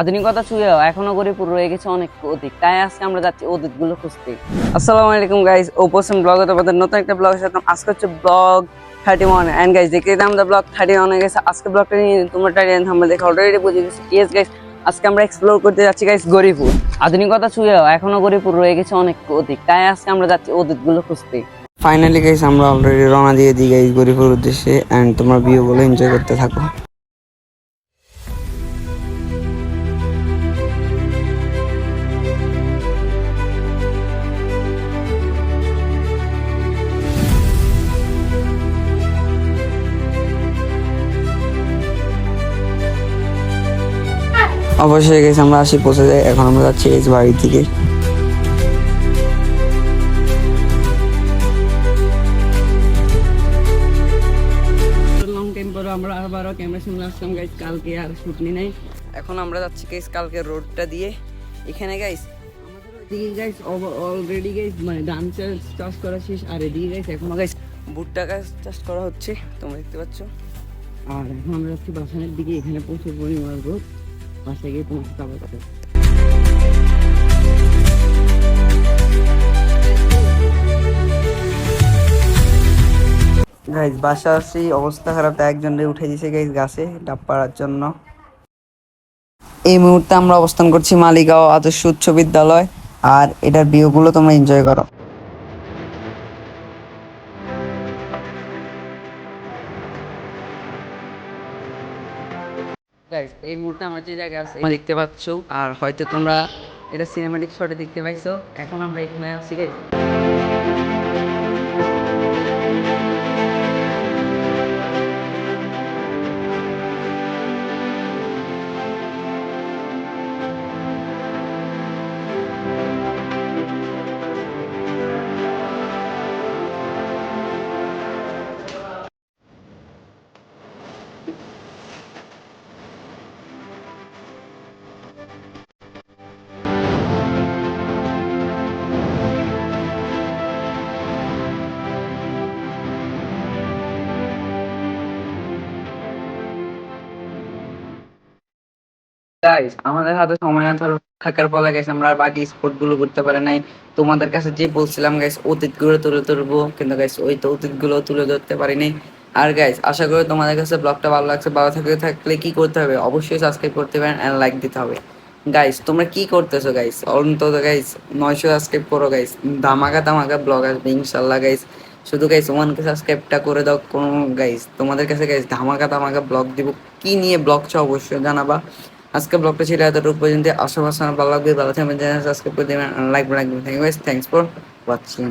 আধুনিকতা ছুঁয়েও এখনও গরিপুর রয়ে গেছে অনেক অতীত তাই আজকে আমরা যাচ্ছি অতীতগুলো খুঁজতে। আসসালামু আলাইকুম গাইস ওপোসন ব্লগে তোমাদের নতুন একটা ব্লগ সাথে আজকে হচ্ছে vlog thirty one and guys দেখতে আমাদের ব্লগ থার্টি ওয়ান হয়ে গেছে। আজকে ব্লগটা নিয়ে তোমরা টাইটেন আমরা দেখে অলরেডি বুঝে গেছি। ইয়েস গাইস আজকে আমরা এক্সপ্লোর করতে যাচ্ছি গাইস গরিপুর আধুনিকতা ছুঁয়েও এখনও গরিপুর রয়ে গেছে অনেক অতীত তাই আজকে আমরা যাচ্ছি অতীতগুলো খুঁজতে। ফাইনালি গাইস আমরা অলরেডি রওনা দিয়ে দিই গাইস গরিপুর উদ্দেশ্যে। অ্যান্ড তোমরা গুলো এনজয় করতে থাকো। অবশ্যই গেছে, আমরা আসি পৌঁছে যাই। এখন আমরা যাচ্ছি এই বাড়ির দিকে। আমরা আবারও ক্যামেরা সামনে আসলাম গাইস কালকে আর শুট নাই। এখন আমরা যাচ্ছি গাইস কালকে রোডটা দিয়ে। এখানে গাইস আমাদের ওইদিকে গাইস অলরেডি গাইস মানে ধান চাষ চাষ করা শেষ, আর এদিকে গাইস এখনও গাইস ভুট্টা গাছ চাষ করা হচ্ছে, তোমরা দেখতে পাচ্ছ। আর এখন আমরা যাচ্ছি বাসানের দিকে, এখানে প্রচুর পরিমাণ রোদ। বাসায় গিয়ে কথা হবে। গাইস বাসা আসছি অবস্থা খারাপ, তাই উঠে দিছে গাইস গাছে, ডাব পাড়ার জন্য এই মুহূর্তে আমরা অবস্থান করছি মালিগাঁও আদর্শ উচ্চ বিদ্যালয়, আর এটার ভিউগুলো তোমরা এনজয় করো এই মুহূর্তে আমরা যে জায়গায় আছে দেখতে পাচ্ছ, আর হয়তো তোমরা এটা সিনেমাটিক শটে দেখতে পাইছো। এখন আমরা এখানে আছি গাইস আমাদের হাতে সময় না থাকার- ফলে গাইস আমরা আর বাকি স্পোর্টগুলো করতে পারি নাই। তোমাদের কাছে যে বলছিলাম গাইস অতীতগুলো তুলে ধরবো, কিন্তু গাইস ওই তো অতীতগুলো তুলে ধরতে পারি নাই। আর গাইস আশা করি তোমাদের কাছে ব্লগটা ভালো লাগছে, ভালো থাকতে থাকলে কি করতে হবে? অবশ্যই সাবস্ক্রাইব করতে পারেন এন্ড লাইক দিতে হবে। গাইস তোমরা কি করতেছো গাইস অন্তত গাইস নয়শো সাবস্ক্রাইব করো গাইস ধামাকা ধামাকা ব্লগ আসবে, ইনশাল্লাহ গাইস শুধু গাইস ওয়ানকে সাবস্ক্রাইবটা করে দাও, কোনো গাইস তোমাদের কাছে গাইস ধামাকা ধামাকা ব্লগ দিব। কি নিয়ে ব্লগ চাও অবশ্যই জানাবা। আজকে ব্লগটা ছিল এতটুকু পর্যন্ত। আশা ভালো লাগবে ভালো থাকবেন সাবস্ক্রাইব করে দেবেন like like thank thanks for watching